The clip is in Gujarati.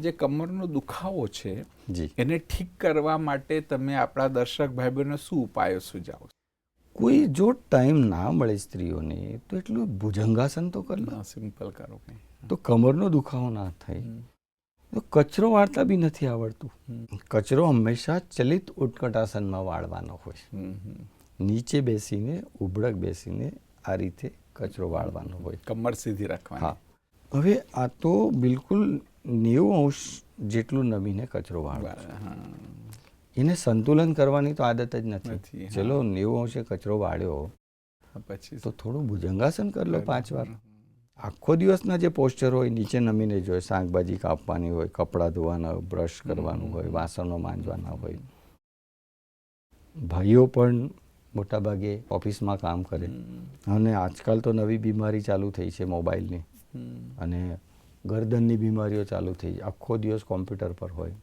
જે કમરનો દુખાવો છે એને ઠીક કરવા માટે તમે આપણા દર્શક ભાઈ બહેનો શું ઉપાયો સુજાવો કોઈ જો ટાઈમ ના મળે સ્ત્રીઓને તો એટલું ભુજંગાસન તો કરી લો. સિમ્પલ કરો તો કમરનો દુખાવો ના થાય. તો કચરો વાળતા બી નથી આવડતું. કચરો હંમેશા ચલિત ઉત્કટાસનમાં વાળવાનો હોય. નીચે બેસીને ઉબળક બેસીને આ રીતે કચરો વાળવાનો હોય. કમર સીધી હા. હવે આ તો બિલકુલ નેવું અંશ જેટલું નમીને કચરો વાળવો હા. એને સંતુલન કરવાની તો આદત જ નથી. ચલો નેવું અંશે કચરો વાળ્યો પછી તો થોડું ભુજંગાસન કરી લો પાંચ વાર. આખો દિવસના જે પોસ્ચર હોય નીચે નમીને જોઈએ શાકભાજી કાપવાની હોય કપડાં ધોવાના હોય બ્રશ કરવાનું હોય વાસણો માંજવાના હોય. ભાઈઓ પણ મોટાભાગે ઓફિસમાં કામ કરે. અને આજકાલ તો નવી બીમારી ચાલુ થઈ છે મોબાઈલની. અને ગરદનની બીમારીઓ ચાલુ થઈ આખો દિવસ કોમ્પ્યુટર પર હોય.